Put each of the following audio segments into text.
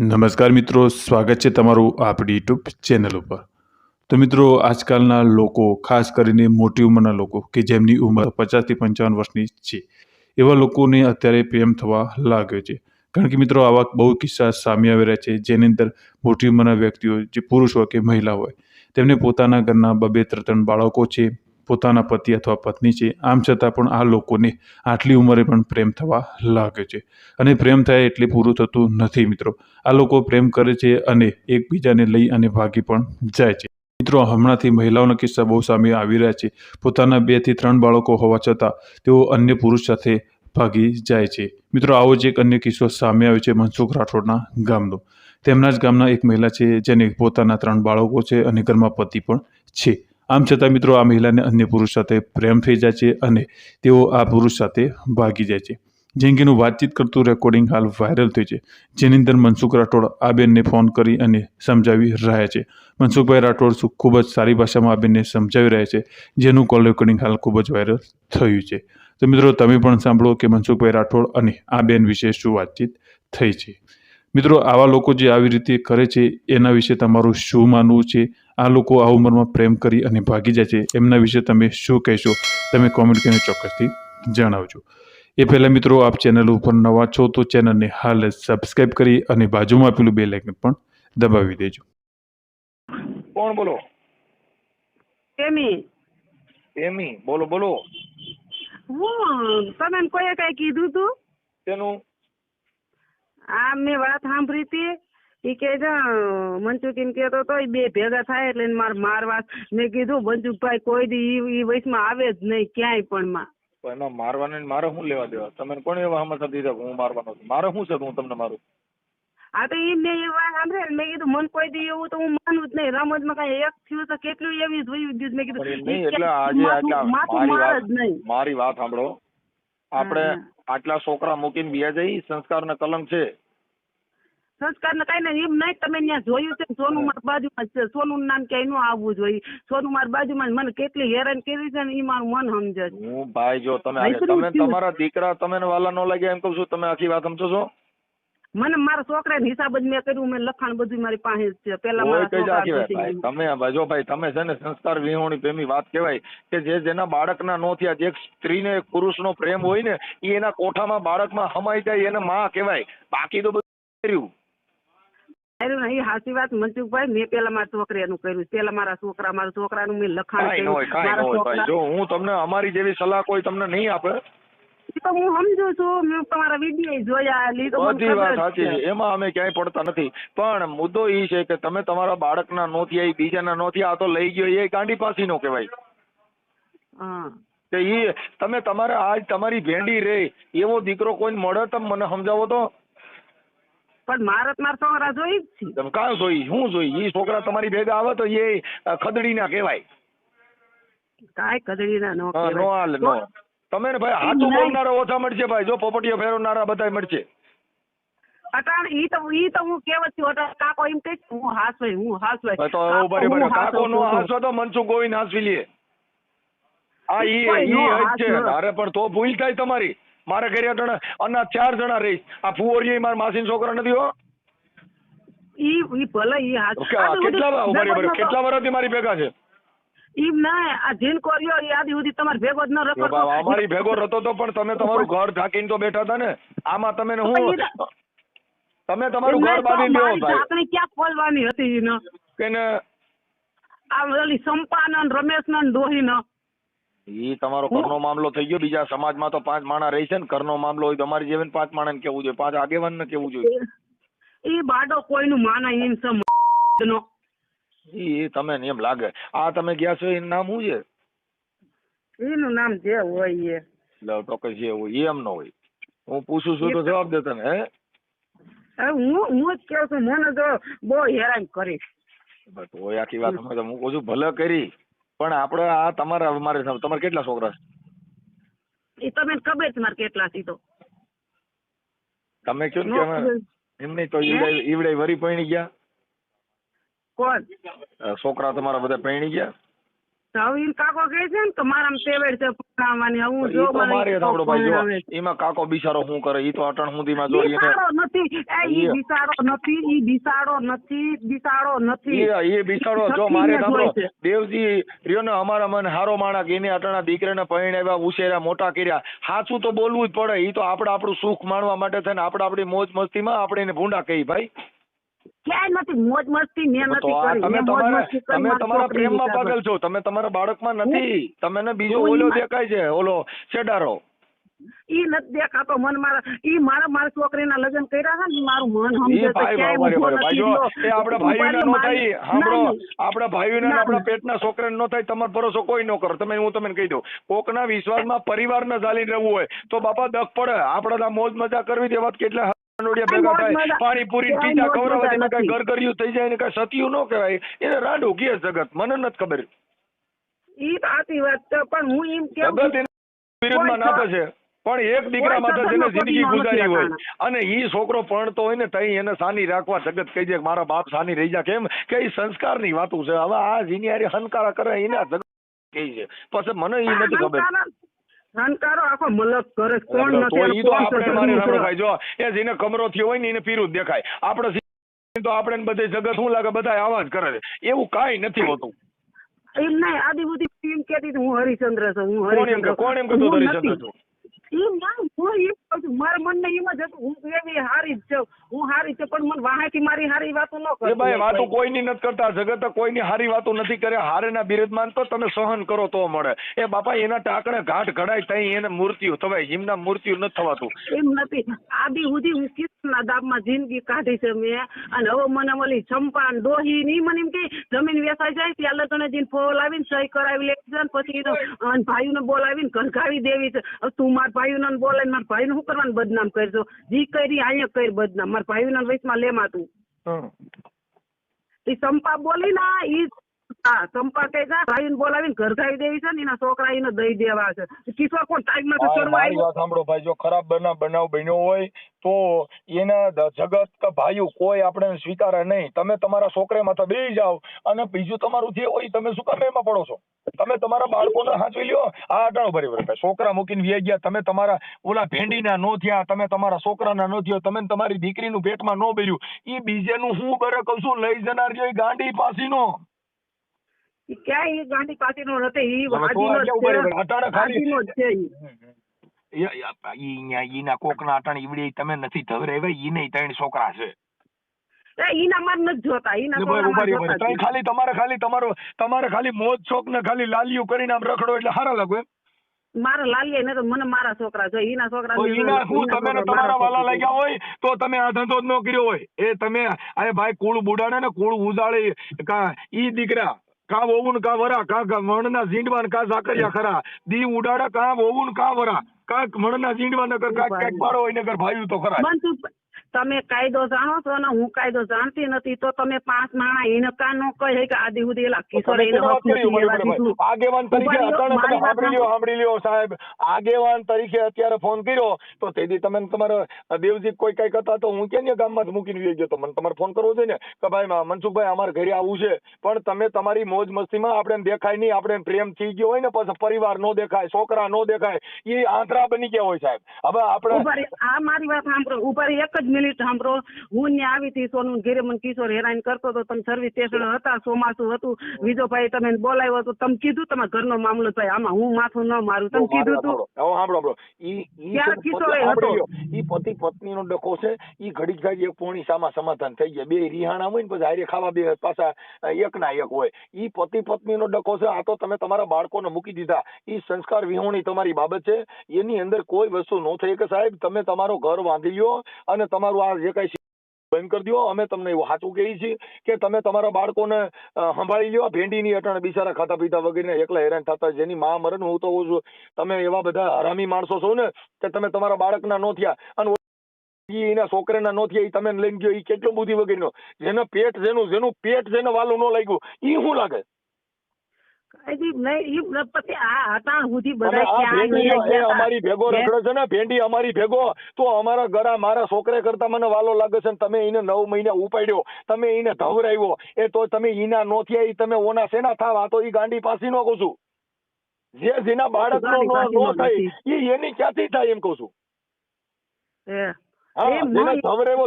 નમસ્કાર મિત્રો, સ્વાગત છે તમારું આપણી યુટ્યુબ ચેનલ ઉપર. તો મિત્રો, આજકાલના લોકો, ખાસ કરીને મોટી ઉંમરના લોકો, કે જેમની ઉંમર પચાસથી પંચાવન વર્ષની છે, એવા લોકોને અત્યારે પ્રેમ થવા લાગ્યો છે. કારણ કે મિત્રો, આવા બહુ કિસ્સા સામે આવી રહ્યા છે, જેની અંદર મોટી ઉંમરના વ્યક્તિઓ, જે પુરુષ હોય કે મહિલા હોય, તેમને પોતાના ઘરના બબે ત્રણ બાળકો છે પોતાના પતિ અથવા પત્ની છે. આમ છતાં પણ આ લોકોને આટલી ઉંમરે પણ પ્રેમ થવા લાગે છે. અને પ્રેમ થાય એટલે પૂરું થતું નથી મિત્રો. આ લોકો પ્રેમ કરે છે અને એકબીજાને લઈ અને ભાગી પણ જાય છે. મિત્રો, હમણાંથી મહિલાઓના કિસ્સા બહુ સામે આવી રહ્યા છે. પોતાના બેથી ત્રણ બાળકો હોવા છતાં તેઓ અન્ય પુરુષ સાથે ભાગી જાય છે. મિત્રો, આવો જ એક અન્ય કિસ્સો સામે આવ્યો છે મનસુખ રાઠોડના ગામનો. તેમના જ ગામના એક મહિલા છે જેને પોતાના ત્રણ બાળકો છે અને ઘરમાં પતિ પણ છે. આમ છતાં મિત્રો આ મહિલાને અન્ય પુરુષ સાથે પ્રેમ થઈ જાય છે અને તેઓ આ પુરુષ સાથે ભાગી જાય છે. જેંગીનું વાતચીત કરતું રેકોર્ડિંગ હાલ વાયરલ થયું છે. જેની અંદર મનસુખ રાઠોડ આ બેનને ફોન કરી અને સમજાવી રહ્યા છે. મનસુખભાઈ રાઠોડ ખૂબ જ સારી ભાષામાં આ બેનને સમજાવી રહ્યા છે. જેનું કોલ રેકોર્ડિંગ હાલ ખૂબ જ વાયરલ થયું છે. તો મિત્રો તમે પણ સાંભળો કે મનસુખભાઈ રાઠોડ અને આ બેન વિશે શું વાતચીત થઈ છે. મિત્રો આવા લોકો જે આવી રીતે કરે છે, એના વિશે તમારું શું માનવું છે? આ લોકો આ ઉંમરમાં પ્રેમ કરી અને ભાગી જાય છે. એમના વિશે તમે શું કહેશો? તમે કોમેન્ટ કરીને ચોક્કસથી જણાવજો. એ પહેલાં મિત્રો આપ ચેનલ ઉપર નવા છો તો ચેનલને હાલ સબસ્ક્રાઈબ કરી અને બાજુમાં પેલું બે લાઇકન પણ દબાવી દેજો. કોણ બોલો? એમી. એમી. બોલો બોલો. હું? તમે કોઈએ કઈ કીધું તું? તેનું આ મેં વાત સાંભળી હતી. ઈ કે છે મનસુખીન કેતો તો બે ભેગા થાય એટલે માર મારવા મેં કીધું મનસુખભાઈ કોઈ દી ઈ વયસમાં આવે જ નહીં ક્યાંય પણ માં. પણ એમાં મારવાને મારે શું લેવા દેવા? તમે કોણ એવા હમણાં દીધા કે હું મારવાનો છું? મારે શું છે હું તમને મારું? આ તો ઈ મેં એ વાત સાંભળી મેં કીધું મન કોઈ દી એવું તો હું માનું જ નહીં. રમતમાં કઈ એક થયું તો કેટલું એવી જોયું ગયું મેં કીધું માથું મારી જ નહીં. મારી વાત સાંભળો. આપણે આટલા છોકરા મૂકીને બીયા જઈ સંસ્કાર ને કલંક છે. સંસ્કાર ને કઈ નહીં એમ નહીં તમે ત્યાં જોયું છે સોનું મારા બાજુમાં સોનું નામ ક્યાંયનું આવવું જોઈએ. સોનું મારા બાજુમાં મને કેટલી હેરાન કરી છે ને એ મારું મન સમજે હું ભાઈ જો તમે તમે તમારા દીકરા તમે વાલા ન લાગ્યા એમ કઉ છું તમે આખી વાત સમજો છો? મને મારા છોકરા હિસાબ જ મેં કર્યું મેં લખાણ બધું મારી પાસે છે. પેલા તમે જો ભાઈ તમે છે ને સંસ્કાર વિહોણી પ્રેમી વાત કહેવાય કે જે જેના બાળકના નો થયા જે સ્ત્રીને એક પુરુષનો પ્રેમ હોય ને એ એના કોઠામાં બાળકમાં હમાઈ જાય એને માં કહેવાય. બાકી તો બધું કર્યું. કર્યું નહીં સાચી વાત મનસુખભાઈ મેં પેલા મારા છોકરાનું કર્યું પેલા મારા છોકરા મારા છોકરાનું મેં લખાણ કર્યું. મારા છોકરા જો હું તમને અમારી જેવી સલાહ કોઈ તમને નહીં આપે. તો હું સમજુ છું મેં તમારા વીડિયો જોયા લી બધી વાત સાચી છે. એમાં અમે ક્યાંય પડતા નથી. પણ મુદ્દો એ છે કે તમે તમારા બાળકના નો થયા એ બીજાના નોથી આ તો લઈ ગયો એ ગાંડી પાસી નો કહેવાય. હા. કે ઈ તમે તમારે આજ તમારી ભેંડી રે એવો દીકરો કોઈ મળે તમે મને સમજાવો તો. પણ મારે મારા છોકરા જોઈ જ છે. કાં જોઈ? શું જોઈ? એ છોકરા તમારી ભેગા આવે તો એ ખદડી ના કહેવાય. કાંઈ કદડી ના નો હા, નો હાલ નો. તમે ને ભાઈ હાથું બોલનારા ઓછા મળશે ભાઈ. જો પોપટીઓ ફેરવનારા બધા મળશે. અટાણ ઈ તો ઈ તો હું કેવત છું અટાણ કાકો એમ કહે છે, હું હાસવાય હું હાસવાય તો બરે બરે હું કાકો નો છું. હાસો તો મનસુખ ગોવિંદ હાસવી લે. આ ઈ કોઈ ઈ નો જ છે. અરે પણ તો ભૂલ થાય તમારી. મારે ઘરે અટણ અના ચાર જણા રહીશ આ ફુવરીએ મારા માસીન છોકરા નથી હો. ઈ ઈ ભલે ઈ હાસ કેટલા ઊભા. કેટલા વર્ષથી મારી ભેગા છે? ઈ ના આ જીન કોરિયો આદી સુધી તમારે ભેગો જ ન રખો અમારી ભેગો રતો તો પણ તમે તમારું ઘર ઢાંકીને તો બેઠા હતા ને. આમાં તમે હું તમે તમારું ઘર બાંધી લ્યો ભાઈ. આપણે ક્યાં ખોલવાની હતી ઈ ન કે ને આ ઓલી સંપાન ને રમેશ ન ડોહી ન ઈ તમારો ઘરનો મામલો થઈ ગયો. બીજા સમાજમાં તો પાંચ માણા રહી છે ને ઘરનો મામલો હોય તો અમારી જેવી પાંચ માણસ કેવું જોઈએ? પાંચ આગેવાન ને કેવું જોઈએ? ઈ બાડો કોઈનું માના એમ સમ નો. ઈ તમે એમ લાગે. આ તમે ગયા છો એનું નામ શું છે? એનું નામ જે હોય એ. લો ટોકસ જે હોય એમ ન હોય. હું પૂછું છું તો જવાબ દે તમે હે? હું હું જ કહું છું મને તો બહુ હેરાન કરી. બસ હોય આખી વાત હું કહું છું ભલે કરી. પણ આપણે આ તમારા અમારે સામે- તમારે કેટલા છોકરા છે? એ તમે ખબર છે મારે કેટલા છે તો. તમે કયો ને અમે તો ઈવડે ઈવડે વરી પૈણી ગયા? કોણ? છોકરા તમારા બધા પૈણી ગયા? હવે ઈ કાકો કહે છે ને કે મારામાં તેવડ છે પરણાવવાની હું જો મારે ઈ ભાઈ જો એમાં કાકો બિચારો શું કરે? ઈ તો અટણ સુધીમાં જો એને બિસાડો નથી. એ ઈ ઈ- નથી ઈ બિસાડો નથી બિસાડો નથી. એ એ બિચારો જો મારે ને સાંભળો દેવજી રહ્યો ને અમારા મન હારો માણક એને અટાણા દીકરાને પરણાવ્યા ઉછેર્યા મોટા કર્યા. સાચું તો બોલવું જ પડે. ઈ તો આપણે આપણું સુખ માણવા માટે થઈને આપણે આપણી મોજ મસ્તીમાં આપણે એને ભૂંડા કહી ભાઈ. ક્યાંય નથી મોજ મસ્તી મેં નથી કરી તમે તમારા તમે તમારા પ્રેમમાં પાગલ છો તમે તમારા બાળકમાં નથી તમને બીજો ઓલો દેખાય છે ઓલો છેડારો ઈ નથી દેખાતો મન મારા ઈ મારા મારા છોકરીના લગ્ન કર્યા ને મારું મન સમજે તો ભાઈ ક્યાંય ઊભો બાબા. ભાઈ જો નથી એ આપણા ભાઈઓને નો થાય સાંભળો. આપણા ભાઈઓને આપણા પેટના છોકરાને નો થાય તમારો ભરોસો કોઈ નો કરો. તમે હું તમને કહી દઉં કોકના વિશ્વાસમાં પરિવારને ચાલી રહેવું હોય તો બાપા દખ પડે. આપણે મોજ મજા કરવી તે વાત કેટલા હનુડિયા ભેગા થાય પાણીપુરી ટીચા મોજ ખવડાવવા કઈ ગરગરિયું થઈ જાય ને કઈ સતિયું ન કહેવાય. એને રાંડું કે જગત. મને નથી ખબર. ઈ તો વાત છે પણ હું એમ કેવું જગત વિરુદ્ધમાં કોઈ છે. પણ એક દીકરા માટે જેને જિંદગી ગુજારી હોય. અને ઈ છોકરો ભણતો હોય ને તઈ એને સાની રાખવા જગત કહી દે મારા બાપ સાની રહી જા. કેમ? કે ઈ સંસ્કારની વાતું છે. હવે આ જીની હારે હનકારા કરે એને જગત કહી છે. પછી મને ઈ નથી ખબર. હંકારો આખો મલક કરે કોણ નથી તો આપણે મારે શું ભાઈ જો એ જેને કમરો થયો હોય ને એને પીરું જ દેખાય. આપણે તો આપણે બધે જગત શું લાગે બધા આવા જ કરે છે. એવું કાંઈ નથી હોતું. એમ નહીં આદિ બુદ્ધિ એમ કહેતી હતી, હું હરિચંદ્ર છું હું કોણ એમ હરિચંદ્ર કે કોણ એમ કહેતો હરિચંદ્ર છું? એમ ના, હું એમ કહું છું મારા એમ જ હતું હું એવી હારી જ છું હું હારી છું પણ મને વાહેથી મારી હારી વાતો ન એ ભાઈ વાતો કોઈની નથી કરતા જગત કોઈની હારી વાતો નથી કરે હારેના બિરુદમાં તો તમે સહન કરો તો મળે. એ બાપા એના ટાકણે ઘાટ ઘડાય તઈ એને મૃત્યુ થવાય એમના મૃત્યુ નથી થવાતું. એમ નથી. આદિ સુધી હું કિસ્મના દાબમાં જિંદગી કાઢી છે મેં. અને હવે મને મળી ચંપા ડોહી ની મને એમ કે જમીન વેચાઈ જાય ત્યાં લગ્ન જઈને બોલાવીને સહી કરાવી લે છે પછી ભાઈ ને ભાઈઓને બોલાવીને ઘરઘાવી દેવી છે. તું મારા ભાઈઓને બોલાવીને મારા ભાઈને શું કરવાનું બદનામ કરજો? જી કરી અહીંયા કરી બદનામ. મારા ભાઈના વયસમાં લેમાં તું સંપા બોલી ના ઈ હા કહે છે ભાઈને બોલાવીને ઘરઘાવી દેવી છે ને એના છોકરા એને દઈ દેવા છે. કિશોર કોણ ટાઈમ ભાઈ, ચડવા મારી આવ્યો? વાત સાંભળો ભાઈ જો ખરાબ બનાવ બનાવ બન્યો હોય તો એના જગત કે ભાઈઓ કોઈ આપણે સ્વીકારે નહીં. તમે તમારા છોકરામાં તો બેસી જાઓ અને બીજું તમારું જે હોય તમે શું કામ એમાં પડો છો? તમે તમારા બાળકોને સાચવી લ્યો આ અટાણો ભરી ભરે છોકરા મૂકીને વ્યાઈ ગયા તમે તમારા ઓલા ભેંડીના નો થયા તમે તમારા છોકરાના નો થયો તમે તમારી દીકરીનું પેટમાં નો ભર્યું. એ બીજેનું શું બરે કહું છું લઈ જનાર જો ગાંડી પાસીનો. ઈ ક્યાંય ગાંધી નથી જ છે ઈના કોકના અટાણે ઈવડે તમે નથી ઈને ત્રણ છોકરા છે. ઈના માર નથી જોતા ઈના ખાલી તમારે ખાલી તમારો તમારે ખાલી મોજ શોખ ને ખાલી લાલિયું કરીને આમ રખડો એટલે સારા લાગુ એમ. મારા લાલીએ ને તો મને મારા છોકરા જોઈએ ઈના છોકરા ઈના શું તમે તમારા વાલા લાગ્યા હોય તો તમે આ ધંધો ન કર્યો હોય. એ તમે આ ભાઈ કુળ બુડાડે ને કુળ ઉજાળે કા ઈ દીકરા. કા વહુ કા વરા કા મણના ઝીંડવા કા ઝાકરિયા ખરા? દી ઉડાડા કા વહુ કા વરા? કા મણના ઝીંડવા નગર કા કાંઈક પાડો હોય નગર ભાઈ તો ખરા તમે કાયદો જાણો છો અને હું કાયદો જાણતી નથી તો તમે પાંચ માણા એને નો કહે કે આદિ સુધી એલા કિશોર. આગેવાન તરીકે સાંભળી લ્યો સાંભળી. લ્યો સાહેબ. આગેવાન તરીકે અત્યારે ફોન કર્યો તો તેથી તમે તમારા દેવજી કોઈ કઈ હતા તો હું ક્યાં ગામમાં જ મૂકીને વહી ગયો તો મને તમારે ફોન કરવો જોઈએ ને? કે ભાઈ મનસુખભાઈ અમારે ઘરે આવવું છે. પણ તમે તમારી મોજ મસ્તીમાં આપણે દેખાય નહીં આપણે પ્રેમ થઈ ગયો હોય ને પછી પરિવાર નો દેખાય છોકરા નો દેખાય એ આંતરા બની ગયા હોય સાહેબ. હવે આપણે આ મારી વાત સાંભળો. ઉપર એક જ મિનિટ સાંભળો હું ને આવી હતી સોનું ઘેરે મને કિશોર હેરાન કરતો હતો તમે સર્વિસ સ્ટેશન હતા ચોમાસું હતું. વિજોભાઈ તમે બોલાવ્યો હતો તમે કીધું તમારા ઘરનો મામલો થાય. આમાં હું માથું ન મારું તમે કીધું તું. સાંભળો. ઈ ત્યારે પતિ- સાંભળી હતો. ઈ પતિ પત્નીનો ડખો છે. ઈ ઘડીક ઘડી એક પોણી સામા સમાધાન થઈ જાય બે રિહાણા હોય ને પછી હારે ખાવા બે પાછા એક ના એક હોય. ઈ પતિ પત્ની નો ડખો છે. આ તો તમે તમારા બાળકોને મૂકી દીધા. ઈ સંસ્કાર વિહોણી તમારી બાબત છે. એની અંદર કોઈ વસ્તુ નો થઈ કે સાહેબ તમે તમારો ઘર બાંધી લ્યો અને તમારું આ જે કઈ બંધ કરી દો. અમે તમને એવું સાચું કહીએ છીએ કે તમે તમારા બાળકોને સંભાળી લ્યો. ભેંડીની અટણ બિચારા ખાતા પીતા વગેરે એકલા હેરાન થતા જેની મા મરણ હું તો કહું છું. તમે એવા બધા હરામી માણસો છો ને કે તમે તમારા બાળકના નો થયા અને એના છોકરાના નો થયા એ તમે લઈને ગયો એ કેટલો બુદ્ધિ વગેરેનો. જેના પેટ જેનું જેનું પેટ જેને વાલું ન લાગ્યું, ઈ શું લાગે? અમારી ભેગો રખડે છે ને ભેંડી અમારી ભેગો. તો અમારા ગળા મારા છોકરે કરતા મને વાલો લાગે છે તમે એને નવ મહિના ઉપાડ્યો તમે એને ધવરાવ્યો. એ તો તમે ઈના નો થયા તમે ઓના સેના થાવ? તો ઈ ગાંડી પાસી નો કહું છું. જે જેના બાળક નો થાય એ એની ક્યાંથી થાય એમ કહું છું. જેને.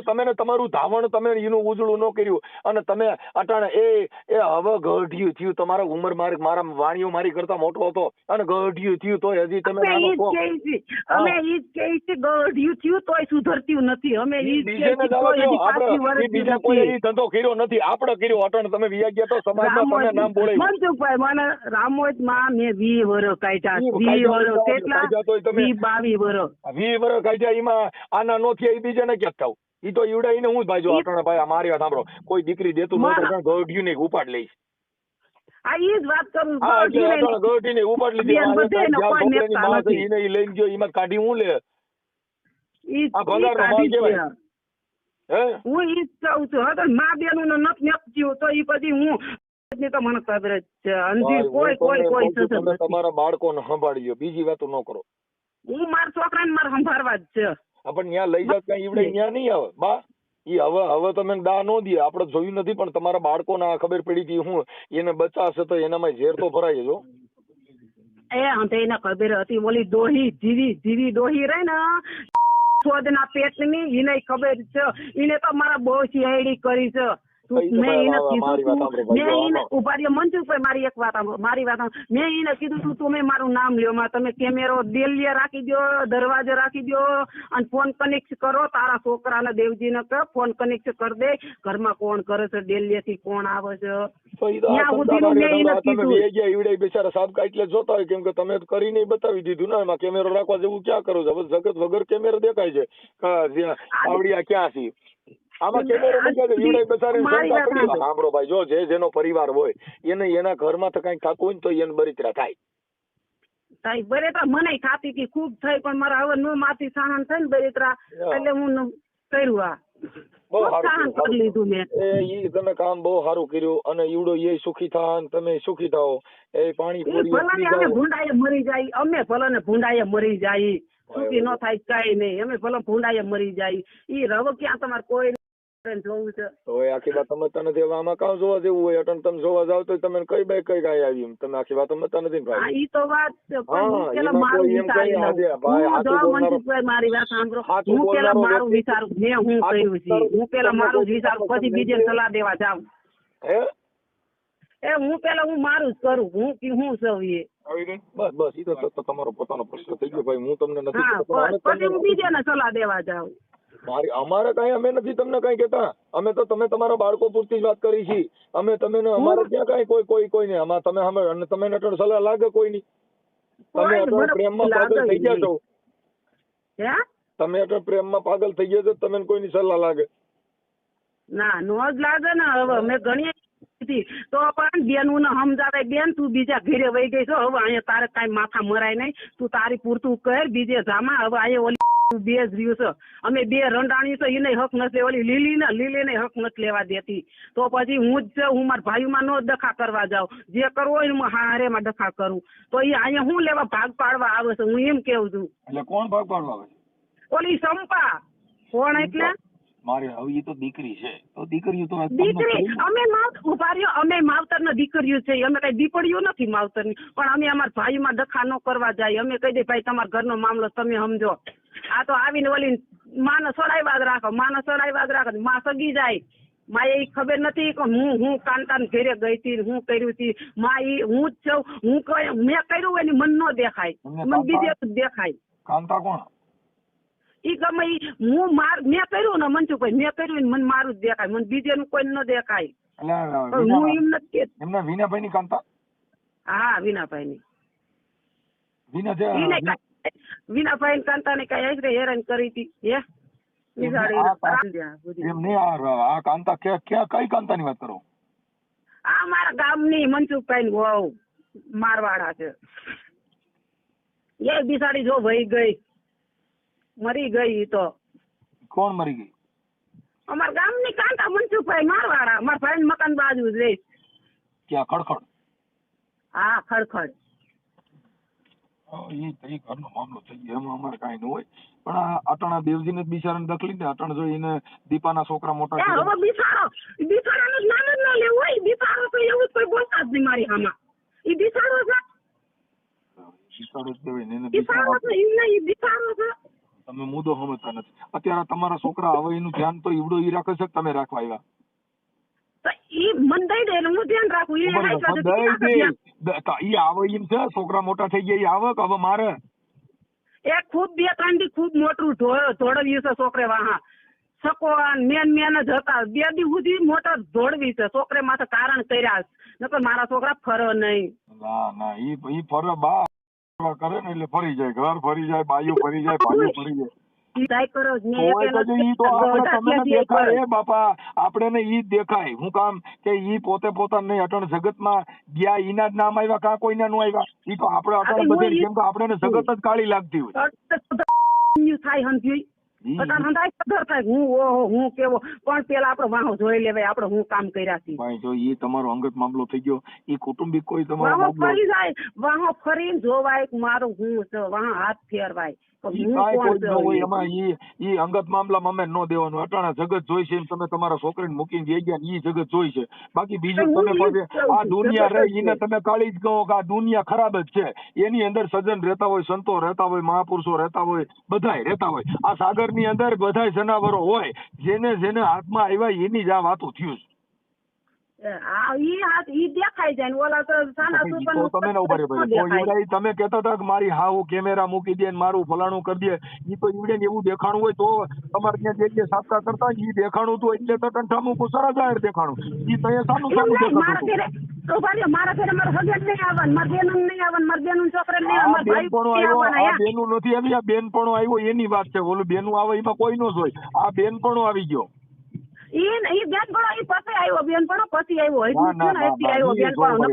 તમે ને તમારું ધાવણ તમે એનું ઉજળું ન કર્યું. અને તમે અટાણે એ એ હવે ગઢિયું થયું. તમારા ઉંમર મારી મારા વાણીઓ મારી કરતા મોટો હતો. અને ગઢિયું થયું તો હજી તમે અમે ઈ જ છો. કહી ગઢિયું થયું તોય સુધરતું નથી. અમે ઈ બીજે કોઈ. ધંધો કર્યો નથી. આપણે કર્યો. અટણ તમે વિયા ગયા તો સમાજમાં તમે નામ બોલે મનસુખભાઈ મને રામોદમાં મેં વી વરસ કાઢ્યા. વી કાઢ્યા કેટલા? વી બાવી વરસ વી વર્ષ કાઢ્યા. એમાં આના નો થયા ઈ બીજાને ક્યાં થાવ ઈ તો ઈવડે ઈને હું ભાઈ અટણ ભાઈ મારી વાત સાંભળો. કોઈ દીકરી દેતું નહોતું ગઢિયું ને ઉપાડ લઈશ આ ઈ જ વાત કરું. ગઢિયું ને- ઉપાડ લીધી. એને છે નથી. ઈ લઈને ગયો એમાં કાઢી હું લે. ઈ આ ઈ ભંગારનો માલ કહેવાય. હું? ઈ જ કહું છું. હવે મા બેનું ને નથી મેકત્યું તો ઈ પછી હું ની તો મને ખબર જ છે. અંજીર કોઈ કોઈ કોઈ કહું. તમારા બાળકોને સંભાળ્યો બીજી વાતો ન કરો. હું મારા છોકરાને મારે સંભાળવા જ છે. આપણ ત્યાં લઈ જાવ ત્યાં ઈવડે ત્યાં નહીં આવે. બા એ હવે હવે તમે દા નો દે. આપણે જોયું નથી પણ તમારા બાળકોને આ ખબર પડી હતી હું એને બચાવશે તો એનામાં ઝેર તો ભરાય જો એ અંતે એને ખબર હતી. ઓલી દોહી જીવી જીવી દોહી રહે ને છોદના પેટની એને ખબર છે. એને તો મારા બહુ સિયાડી કરી છે. મારી એક વાત મારી વાત મેં એને કીધું તું તમે મારું નામ લ્યો માં તમે કેમેરો દેલીએ રાખી દો દરવાજો રાખી દો અને ફોન કનેક્ટ કરો તારા છોકરાને દેવજીને કહો ફોન કનેક્ટ કરી દે. ઘરમાં કોણ કરે છે દેલીએથી કોણ આવે છે? કેમેરો રાખવા જેવું ક્યાં કરો છો? જગત વગર કેમેરો દેખાય છે. આવડિયા ક્યાં છે? આમાં કેમેરો મૂક્યા છે જીવડાઈ પડી. સાંભળો. ભાઈ જો જે જેનો પરિવાર હોય એને એના ઘરમાં તો કઈ થતું હોય ને તો એને બરિતરા થાય. સાહેબ બરેતરા મને ખાતી હતી ખૂબ થઈ પણ મારા હવે નો માથી સહન થઈ ને બરેતરા એટલે હું કર્યું આ. બહુ સારું કર્યું, કરી લીધું મેં. એ તમે કામ બહુ સારું કર્યું અને ઈવડો એ સુખી થા તમે સુખી થાઓ. એ પાણી પૂરી ભલાને અમે ભૂંડાએ મરી જાય અમે ભલાને ભૂંડાએ મરી જાય. સુખી ન થાય કઈ નહીં અમે ભલે ભૂંડાએ મરી જાય. ઈ રવ ક્યાં તમારે કોઈ જોવું છે. તો એ આખી વાત સમજતા નથી હવે આમાં કામ જોવા જેવું હોય? અટણ તમે જોવા જાવ તો તમે કઈ બાઈ કઈ કાંઈ આવી એમ? તમે આખી વાત સમજતા નથી ભાઈ. ઈ તો વાત પણ પેલા મારું વિચારી કઈ લઉં. આજે ભાઈ હું હાચું જો બોલનારો- મનસુખભાઈ મારી વાત સાંભળો. હું પેલા મારું વ્યક્તિ- વિચારું હું હાચું છે. હું પેલા મારું જ કોઈ વિચારું તમને પછી બીજે બીજે- સલાહ દેવા જાઉં હે? એ હું પેલા હું મારું જ કરું. હું કી હું સૌ એ. બસ બસ. ઈ તો તમારો પોતાનો પ્રશ્ન થઈ ગયો ભાઈ. હું તમને નથી બીજા પછી હું બીજાને સલાહ દેવા જાઉં. મારી અમારે કઈ અમે નથી તમને કઈ કહેતા. અમે તો તમે તમારા બાળકો પૂરતી જ વાત કરી છે અમે તમે ને અમારે ત્યાં કઈ કોઈ કોઈ કોઈ નહીં. આમાં તમે અમે અને તમે નટણ સલાહ લાગે કોઈ નહીં. તમે કોઈ પ્રેમમાં પાગલ થઈ ગયા છો. તમે અટણ પ્રેમમાં પાગલ થઈ ગયા છો તમને કોઈની સલાહ લાગે? ના નો જ લાગે ને. હવે મેં ઘણી કીધી. તો પણ બેનું ને સમજાવે બેન તું બીજા ઘેરે વહી ગઈ છો. હવે અહીંયા તારે કાંઈ માથા મરાય નહીં. તું તારી પૂરતું કર. બીજે જામાં. હવે અહીંયા ઓલી બે જ રહ્યું છે અમે બે રંડાણી છે એને હક નથી ઓલી લીલી ને લીલી ને હક નથી લેવા દેતી. તો પછી હું જ હું મારા ભાઈમાં નો દખા કરવા જાઉં. જે કરવો હોય હું હારે માં દખા કરું. તો એ અહીંયા હું લેવા ભાગ પાડવા આવે છે? હું એમ કેવું છું. એટલે કોણ ભાગ પાડવા આવે ઓલી સંપા કોણ એટલે? મારી હવે એ તો દીકરી છે. તો દીકરીઓ તો દીકરી અમે ઊભા રહ્યો. અમે માવતર ના દીકરીઓ છે. અમે કઈ દીપડીઓ નથી માવતરની પણ અમે અમારા ભાઈમાં દખા ન કરવા જાય. અમે કહી દે ભાઈ તમારા ઘરનો મામલો તમે સમજો. આ તો આવીને ઓલી માને સડાવ્યા જ રાખો માને સડાવ્યા જ રાખો માં સગી જાય. મા એ ખબર નથી કે હું હું કાંતાને ઘેરે ગઈ હતી હું કર્યું હતી. માં એ હું જ છું હું મેં કર્યું એની મન નો દેખાય. મને બીજે દેખાય. કાંતા કોણ? ઈ ગમે ઈ હું માર મેં કર્યું ને મનસુખભાઈ મેં કર્યું મને મારું જ દેખાય. મને બીજેનું કોઈ ન દેખાય. હું એમ નથી કહેતી. એમના વિનાભાઈ ની કાંતા? હા વિનાભાઈ ની વિના એને કાંઈ- કાંતા ને કઈ આશરે હેરાન કરી હતી હે બિચારી આ પા- રાંધ્યા બધી. એમ નહીં આ આ કાંતા કે કે કઈ કાંતા ની વાત કરો આ મારા ગામની મનસુખભાઈ ની વહુ મારવાડા છે એ બિચારી જો વહી ગઈ મરી ગઈ તો કોણ મરી ગઈ અમારા ગામની કાંતા મનસુખભાઈ મારવાડા મારા ભાઈ મકાન બાજુ જ રહે ક્યાં ખડખડ હા ખડખડ હા, ઈ ઘરનો મામલો થઈ ગયો એમાં અમારે કાંઈ ન હોય. પણ આ અટાણા દેવજીને બિચારાને તકલીફ ને અટાણે જો એને દીપાના છોકરા મોટા હવે બિચારો બિચારાનું નામ જ ના લેવું હોય. બિચારો તો એવું જ કોઈ બોલતા જ નહીં મારી હામાં. એ બિચારો છે. બિચારો જ કહેવાય ને એને બિચારો બિચારો છે. બિચારો છે. તમે મુદ્દો સમજતા નથી. અત્યારે તમારા છોકરા હવે એનું ધ્યાન તો ઈવડો ઈ રાખે છે તમે રાખવા આવ્યા? છોકરા મોટા થઈ ગયા આવે કે હવે મારે? એ ખૂબ બે ત્રણ દી ખૂબ મોટું ધોળવ્યું છે છોકરે વાહા. સકો મેન મેન જ હતા. બે દી સુધી મોટા ધોળવી છે. છોકરે માથે કારણ કર્યા. નકર મારા છોકરા ફરો નહીં. ના ના ઈ ઈ ફરે બા. કરે ને એટલે ફરી જાય. ઘર ફરી જાય બાયું ફરી જાય બાયું ફરી જાય. ઈ ટ્રાય કરો જ મેં હોય એકેલા તો જો ઈ તો આપણે બધા તમને ત્યાંથી એક વાર- દેખાય એ બાપા આપણે ને ઈ દેખાય. હું કામ કે ઈ પોતે પોતાને નહીં અટણ જગતમાં ગયા ઈના જ નામ આવ્યા કા કોઈના નો આવ્યા? ઈ તો આપણે અટણ બધે કેમ કે આપણે જગત જ કાળી લાગતી હોય. થાય હંધ્યું ઈ- અટાણ હંધાય ખબર થાય. હું કેવો? પણ પેલા આપડે વાહો જોઈ લેવાય આપડે હું કામ કર્યા છીએ ભાઈ જો ઈ તમારો અંગત મામલો થઈ ગયો ઈ કુટુંબિક કોઈ તમારો વાહો ફરી જાય. વાહો ફરીને જોવાય મારું હું વાહ હાથ ફેરવાય. કે ઈ હું કાંઈ કોણ કોઈ ન હોય છે એમાં ઈ ઈ અંગત મામલામાં અમે નો દેવાનું. અટાણા જગત જોઈ છે એમ તમે તમારા છોકરીને મૂકીને જઈ ગયા ઈ જગત જોઈ છે. બાકી બીજું તમે ઈ જ કોઈ કહું આ દુનિયા જગત એને તમે કાળી જ કહો કે આ દુનિયા ખરાબ જ છે. એની અંદર સજન રહેતા હોય સંતો રહેતા હોય મહાપુરુષો રહેતા હોય બધાય રહેતા હોય. આ સાગરની અંદર બધાય જનાવરો હોય. જેને જેને હાથમાં આવ્યા એની જ આ વાતો થયું છે. ઈ હાથ ઈ દેખાય જાય ઓલા તો સાના ઈ સુપર તમે ન ઊભા ભાઈ. તો ઈવડે ઈ તમે કહેતા હતા કે મારી હાહુ કેમેરા મૂકી દે ને મારું ફલાણું કરી દે. ઈ તો ઈવડે ને એવું દેખાણું હોય તો તમારે ત્યાં જે જે સાબકા કરતા ઈ દેખાણું તો એટલે તો કંઠામું કુસરા જાહેર દેખાણું. ઈ તો એ સાનું સાનું દેખાતું તો ભાઈ મારા ઘરે મારા હગત નહીં આવવાનું મારા બેનું નહીં આવવાનું મારા બેનું છોકરા નહીં આ મારા ભાઈ આવ્યો આવવાના બેનું નથી આવી આ બેનપણો આવ્યો એની વાત છે. ઓલું બેનું આવે એમાં કોઈ નો હોય આ બેનપણો આવી ગયો. ઈ ઈ પછી આવ્યો પછી આવ્યો. ના ના ને ના ના, આવ્યો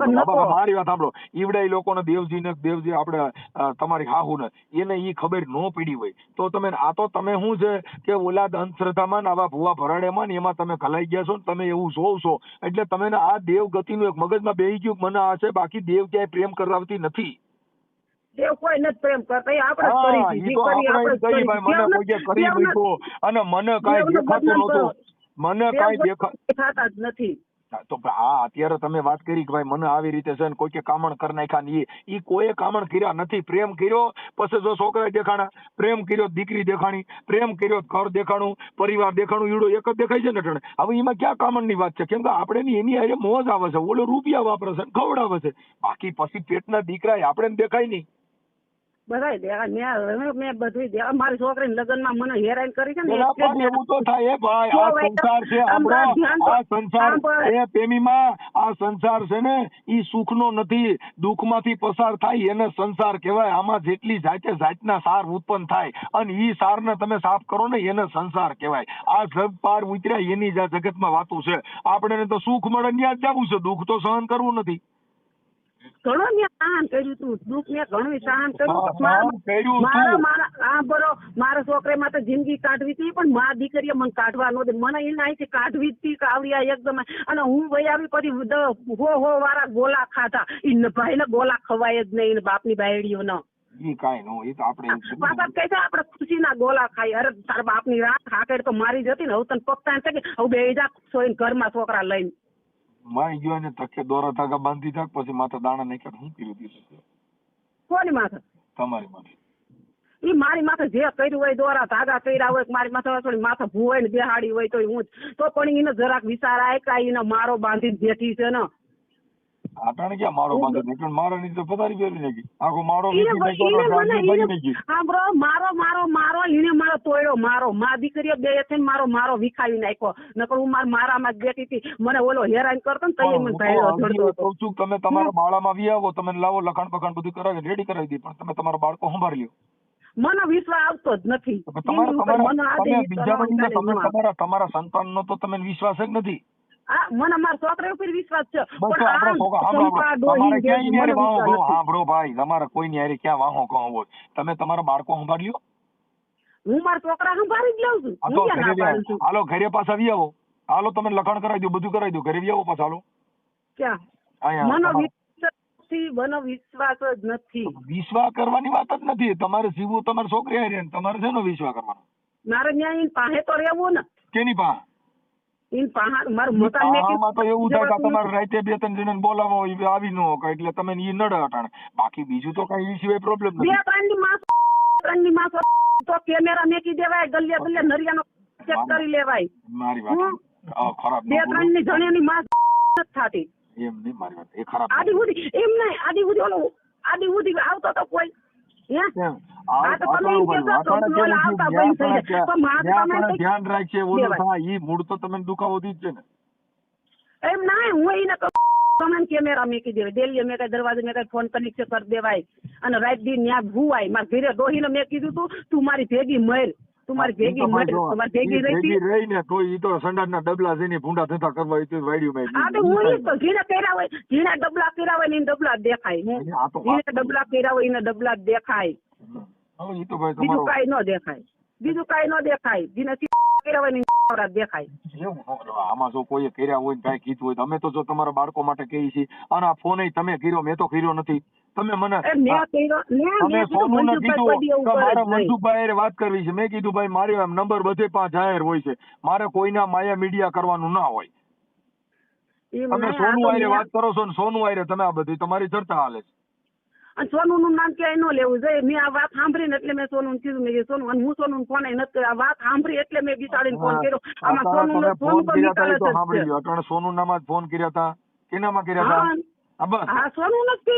નતો મારી વાત સાંભળો. ઈવડે ઈ લોકોને દેવજી ને દેવજી આપણે તમારી હાહુ ને એને ઈ ખબર નો પડી હોય. તો તમે આ તો તમે શું છે કે ઓલાદ અંધશ્રદ્ધામાં ને આવા ભૂવા ભરાડેમાં ને એમાં તમે ખલાઈ ગયા છો ને તમે એવું જોવ છો. એટલે તમે આ દેવ ગતિનું એક મગજમાં બેહી ગયું મને આ છે બાકી દેવ ક્યાંય પ્રેમ કરાવતી નથી. કરી અને મને કઈ દેખાતું નહોતું. મને કઈ દેખાતા જ નથી. તો આ અત્યારે તમે વાત કરી કે ભાઈ મને આવી રીતે છે ને કોઈ કે કામણ કરી નાખ્યા ને એ કોઈએ કામણ કર્યા નથી. પ્રેમ કર્યો પછી જો છોકરા દેખાણા પ્રેમ કર્યો દીકરી દેખાણી પ્રેમ કર્યો ઘર દેખાણું પરિવાર દેખાણું ઈડો એક જ દેખાય છે ને અટાણે? હવે એમાં ક્યાં કામણની વાત છે? કેમ કે આપણે ની એની હારે મોજ આવે છે. ઓલો રૂપિયા વાપરે છે ખવડાવે છે. બાકી પછી પેટના દીકરા આપણે દેખાય નહીં. બધાય દેખાય મેં મેં બધું દેખાય મારી છોકરીને લગ્નમાં મને હેરાન કરી છે ને એવું તો થાય ભાઈ આ સંસાર છે આપણો આ સંસાર એ પ્રેમીમાં આ સંસાર છે ને ઈ સુખનો નથી દુઃખમાંથી પસાર થાય એને સંસાર કહેવાય. આમાં જેટલી જાતે જાતના સાર ઉત્પન્ન થાય અને ઈ સારને તમે સાફ કરો ને એને સંસાર કહેવાય. આ જગ પાર ઉતર્યા એની જ આ જગતમાં વાતું છે. આપણે તો સુખ મળે ત્યાં જ જવું છે. દુઃખ તો સહન કરવું નથી. ઘણું મેં સહન કર્યું તું. દુઃખ મેં ઘણું સહન કર્યું મારા- મારા. આ બરો મારા છોકરામાં તો જિંદગી કાઢવી હતી પણ મા દીકરીએ મને કાઢવા નો દે મને એ અહીંથી કાઢવી હતી કાવડિયા એકદમ અને હું વહી આવી પછી હો હો વાળા ગોલા ખાતા ઈ ભાઈ ને ગોલા ખવાય જ નહીં બાપની બાયડીઓ ન કાંઈ નો ઈ તો આપણે પાછા કહે છે આપણે ખુશીના ગોલા ખાઈ અરે તારા બાપની રાત હાકેડ તો મારી જતી ને. હવે તને પગતા કે હવે બે જા ઘરમાં છોકરા લઈને મારી ગયો ને તકે દોરા ધાગા બાંધી થાક પછી માથે દાણા નાખ્યા હું કર્યું દીધું કોની માથે? તમારી માથે. ઈ મારી માથે જે કર્યું હોય દોરા ધાગા કર્યા હોય મારી માથે થોડી માથે ભૂવાઈ ને બેહાડી હોય તો હું તો પણ એને જરાક વિચાર આવે કે આ એને મારો બાંધીને બેઠી છે ને. આટાણે ક્યાં મારો બાંધો નહીં મારા ની પથારી ફેરવી નાખી. આખો મારો ઈને વીખી ઈને નાખ્યો, મને ગાડી ભાંગી ઈને નાખી. સાંભળો મારો મારો મારો એને મારો તોડ્યો મારો મા દીકરીઓ બે થઈને મારો મારો વિખાવી નાખ્યો. નકર હું મારા મારામાં જ બેઠી હતી. મને ઓલો હેરાન કરતો ને તઈ મને ભાઈડો તો ધરતો હજી હતો. કહું છું તમે તમારા બાળામાં વી આવો તમે લાવો લખાણ પખાણ બધું કરાવી રેડી કરાવી દી પણ તમે તમારા બાળકો સંભાળી લ્યો. મને વિશ્વાસ આવતો જ નથી. તમારા સંતાન નો તમારા સંતાનનો તો તમે વિશ્વાસ જ નથી. મને છોકરા ઉપર વિશ્વાસ છે. સાંભળો તમારે હારે ક્યાં વાહો કહો તમે તમારા બાળકો સંભાળી લ્યો હું મારા છોકરા સંભાળી જ લઉં છું. છું? હાલો ઘરે પાછા આવી આવો હાલો તમે લખાણ કરાવી દો બધું કરાવી દો. ઘરે આવો પાછા હાલો. ક્યાં? નથી મને વિશ્વાસ જ નથી. વિશ્વાસ કરવાની વાત જ નથી. તમારે જીવવું તમારી છોકરી હારે તમારે શેનો વિશ્વાસ કરવાનો? મારે ઈન પાસે તો રહેવું ને. કેની પાસે? ઈન પાસે મારું મકાન મેં તો એવું થાય કે તમારે રાતે બે ત્રણ જણાને બોલાવો આવી ન હોય એટલે તમે ઈ નડે અટાણે બાકી બીજું તો કઈ ઈ સિવાય પ્રોબ્લેમ બે ત્રણની માસ ત્રણની માસ તો કેમેરા મેકી દેવાય ગલિયા ગલિયા નરિયાનો ચેક કરી લેવાય. મારી વાત ખરાબ બે. ત્રણની જણિયાની માસ થાતી. એમ નહીં મારી વાત એ ખરાબ આડી ઉડી એમ નહીં આડી ઉડી ઓલો આડી ઉડી આવતો તો કોઈ ધ્યાન. થાય ઈ મૂળ તો તમને દુખાવો જ છે ને. એમ ના હું એને તમને તમે કેમેરા મેકી દેવાય. ડેલી મેં કઈ દરવાજે મેં કઈ ફોન કનેક્ટ કરી દેવાય. અને રાત દી ન્યા ભૂવાય. મારા ઘરે ડોહીને મેં કીધું તું તું મારી ભેગી મર. તું ભેગી તો મર ભાઈ જો, તું મારી ભેગી રહી ભેગી તો ઈ તો સંડાસના ડબલા જઈને ભૂંડા થતા કરવા ઈ તો વાડ્યું મેં આ તો હું ઈ જ કહું કર્યા હોય જીણે ડબલા કર્યા હોય ને ડબલા દેખાય. હું આ તો વાત જીણે ડબલા કર્યા હોય એને ડબલા દેખાય. હવે ઈ તો ભાઈ બીજું તમારો ન દેખાય. બીજું કાઈ ન દેખાય. જીને કર્યા હોય ને એને નવરા જ દેખાય. આમાં જો કોઈએ કર્યા હોય ને કીધું હોય અમે તો જો તમારા બાળકો માટે કહીએ છીએ. અને આ ફોન તમે કર્યો મેં તો કર્યો નથી. તમે મને કીધું મનસુખભાઈ કે મારે વાત કરવી છે. મેં કીધું ભાઈ મારે આમ નંબર બધે પાંચ જાહેર હોય છે. મારે કોઈના માયા મીડિયા કરવાનું ના હોય. તમે સોનુ તો વાત કરો છો ને સોનુ આયરે તમે આ બધી તમારી ચર્ચા હાલે છે. અને સોનું નું નામ ક્યાંય ન લેવું જોઈએ. મેં આ વાત સાંભળીને એટલે મેં સોનું કીધું. મેં સોનું અને હું સોનું ફોન નથી કર્યો. આ વાત સાંભળી એટલે મેં બિચારીને ફોન કર્યો. આમાં સોનું ફોન કર્યા હતા સાંભળી ગયો સોનુ નામાં જ ફોન કર્યા હતા. કેનામાં કર્યા હતા? પણ એ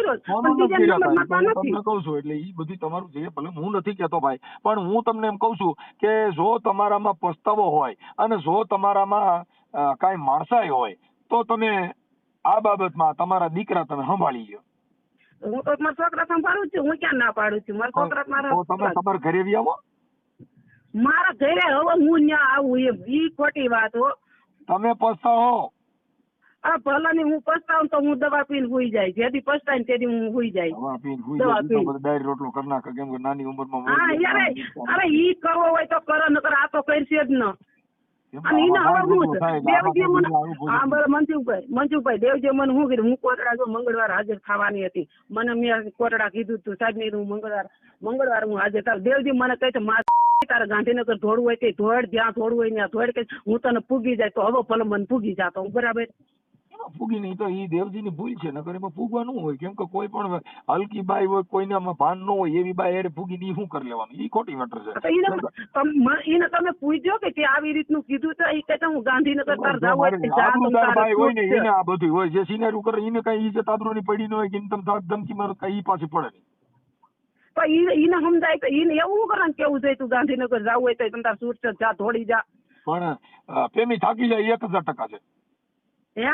હું તમને એમ છું કે જો તમારામાં પસ્તાવો હોય અને જો તમારામાં કઈ માણસાઈ હોય તો તમે આ બાબતમાં તમારા દીકરા તમે સંભાળી ગયો હું તો મારા છોકરા સંભાળું છું. હું ક્યાં ના પાડું છું? મારા છોકરા મારા તમે તમારા ઘરે બી આવો મારા ઘરે હવે હું ન્યા આવું એમ. બી ખોટી વાત હો. તમે પસ્તાવો. આ ભલાની હું પસ્તાવ તો હું દવા પીને હુઈ જાય. જેથી પસ્તાય ને તેથી હું હુઈ જાય. દવા પીને હુઈ જાય. ઈ તો ડાયરી રોટલો કરી નાખે. કેમ કે નાની ઉંમરમાં હા યાર અરે ઈ કરવો હોય તો કરો નકર આ તો કરશે જ ન. મંજુભાઈ અને હવે હું એટલે દેવજી મને હું બરાબર દેવજી મને કીધું? હું કોટડા જો મંગળવાર હાજર થવાની હતી. મને મેં કોટડા કીધું તું સાહેબ નહીં હું મંગળવાર મંગળવાર હું હાજર થાય દેવજી મને કહે છે મા તારે ગાંધીનગર ધોડું હોય તે દોડ જ્યાં દોડવું હોય ત્યાં દોડ કે હું તને પૂગી જાય તો હવે ભલે મને પૂગી જાતો હું બરાબર. ફૂગી નહીં તો એ દેવજીની ભૂલ છે નકર એમાં ફૂગવાનું હોય. કેમ કે કોઈ પણ હલકી બાઈ હોય કોઈનામાં ભાન ન હોય એવી બાઈ હારે ફૂગી ઈ શું કરી લેવાનું? એ ખોટી મેટર છે. એને તમ- એને પૂછજો કે તે આવી રીતનું કીધું તો એ કહે હું ગાંધીનગર તાર બાઈ હોય ને એને આ બધું હોય. જે સિનેરું કરે એને કઈ ઈજ્જત આબરૂની પડી ન હોય કે એને થાક ધમકી મારો કઈ પાછી પડે નહીં. તો ઈ- ઈને સમજાય તો ઈને એવું કરે કેવું જોઈએ તું ગાંધીનગર જવું હોય તો તમ તાર સુરત છે જા થોડી જા. પણ પેમી થાકી જાય એક હજાર ટકા છે. હે?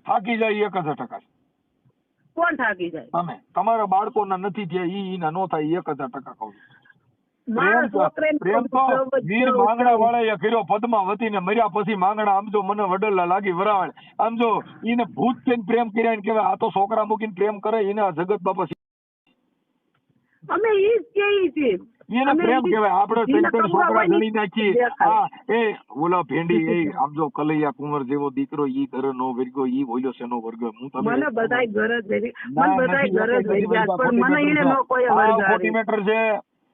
થાકી જાય એક હજાર ટકા. કોણ થાકી જાય? તમે તમારા બાળકોના નથી થયા ઈ ઈના નો થાય એક હજાર ટકા કહું પ્રેમ તો છોકરાને પ્રેમ તો જવું જ વીર માંગણા વાળાએ કર્યો પદ્માવતી ને મર્યા પછી માંગણા આમ જો મને વડલા લાગી વરાળ. આમ જો ઈને ભૂત થઈને પ્રેમ કર્યા ને કેવાય આ તો છોકરા મૂકીને પ્રેમ કરે એને આ જગત બાપા અમે ઈ જ કહીએ છીએ. એને પ્રેમ કહેવાય. આપણે ઈને કમળા છોકરા ગણી નાખીએ. હા એ ઓલા ભેંડી એ આમ કલૈયા કુંવર જેવો દીકરો ઈ ઘરે નો વર્ગ્યો ઈ ઓલ્યો શેનો વર્ગ્યો. હું તમને મને બધાય ઘર જ ના, મને બધાય ઘર જ ગયા પણ મને એને નો કોઈ વર્ગ. ખોટી મેટર છે.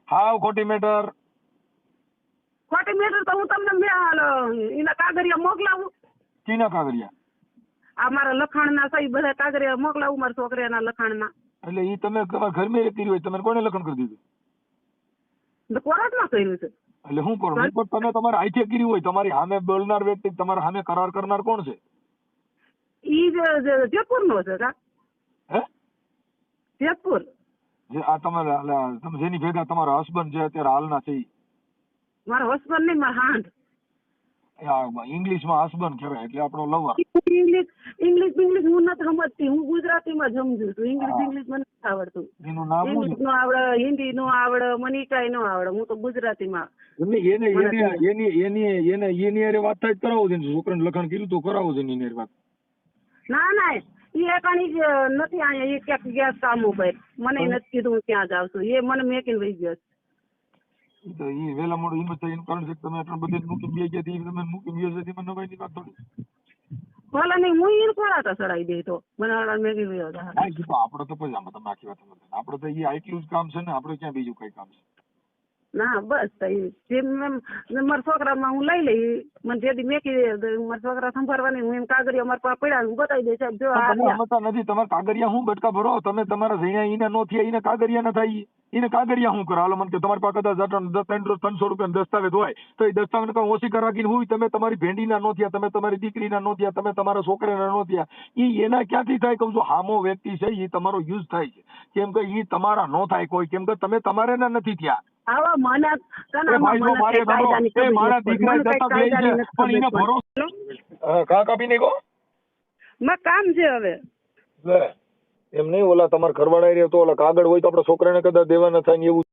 હાવ ખોટી મેટર ખોટી મેટર તો હું તમને મેં હાલ, એના કાગરિયા મોકલાવું. કીના કાગરિયા આ મારા લખાણના ના ઈ બધા કાગરિયા મોકલાવું મારા છોકરાના લખાણના. એટલે એ તમે તમારા ઘરમાં કર્યું હોય તમે કોને લખન કરી દીધું? કોર્ટમાં કર્યું છે? એટલે શું કરો? પણ તમે તમારે આઈથે કર્યું હોય તમારી સામે બોલનાર વ્યક્તિ તમારા સામે કરાર કરનાર કોણ છે? ઈ જ- નો છે કા? હે? જેતપુર જે આ તમારા તમે જેની ભેગા તમારા હસબન્ડ છે અત્યારે હાલના છે મારા હસબન્ડ નહીં મારા હાંડ ઇંગ્લિશમાં હસબન્ડ કહેવાય એટલે આપણો લવર. ઇંગ્લિશ ઇંગ્લિશ ઇંગ્લિશ હું નથી સમજતી. હું ગુજરાતીમાં સમજુ છું. ઇંગ્લિશ ઇંગ્લિશ મને નથી આવડતું. એનું નામ ઇંગ્લિશ નો આવડે હિન્દી નો આવડે મને કાંઈ નો આવડે. હું તો ગુજરાતીમાં એને એની એની એની એને એની અરે વાત થાય તો કરાવો છે છોકરાને લખન કીધું તો કરાવો છે એની વાત. ના ના એ એકાણી નથી. અહીંયા એ ક્યાંક ગયા કામ ઉપર મને નથી કીધું હું ક્યાં જાવ છું. એ મને મેકીને વહી ગયો છે. તો મોડું હિંમત થાય એનું કારણ છે કે તમે આટલા બધા મૂકી બે ગયા તમે મૂકીને ગયો છે એમાં નવાઈની વાત થોડી. ભલે નહીં હું એને કોળાતા ચડાવી દે તો. મને મેં કીધું એ ના એ તો આપણે તો પછી તમે આખી વાત સમજો આપણે તો એ આટલું જ કામ છે ને આપણે ક્યાં બીજું કઈ કામ છે? ના બસ એમ મારા છોકરામાં હું લઈ લઈ મને જેથી મેકી દે મારા છોકરા સંભાળવાની હું એમ કાગરિયા મારા પાસે પડ્યા હું બતાવી દે છે જો આ તમે નથી તમારે કાગરિયા હું બટકા ભરો? તમે તમારા જઈને ઈને નો થયા ઈને કાગરિયા ના થાય ઈને કાગળિયા હું કરો? હાલો મને કે તમારી પાસે કદાચ દસ ત્રણ ત્રણસો રૂપિયા દસ્તાવેજ હોય તો એ દસ્તાવેજ ઓછી રાખીને હોય તમે તમારી ભેંડીના નો થયા તમે તમારી દીકરીના નો થયા તમે તમારા છોકરાના નો થયા એ એના ક્યાંથી થાય? કહું છું હામો વ્યક્તિ છે એ તમારો યુઝ થાય છે. કેમ કે એ તમારા નો થાય કોઈ કેમ કે તમે તમારે ના નથી થયા. આવા મને મારે. દીકરા મને કઈ છે પણ એને ભરોસો પડતી. કા કહો? માં કામ છે હવે. લે. એમ નહીં, ઓલા તમારે ઘરવાળા રહ્યા તો ઓલા કાગળ હોય તો આપણા છોકરાને કદાચ દેવાના થાય ને એવું.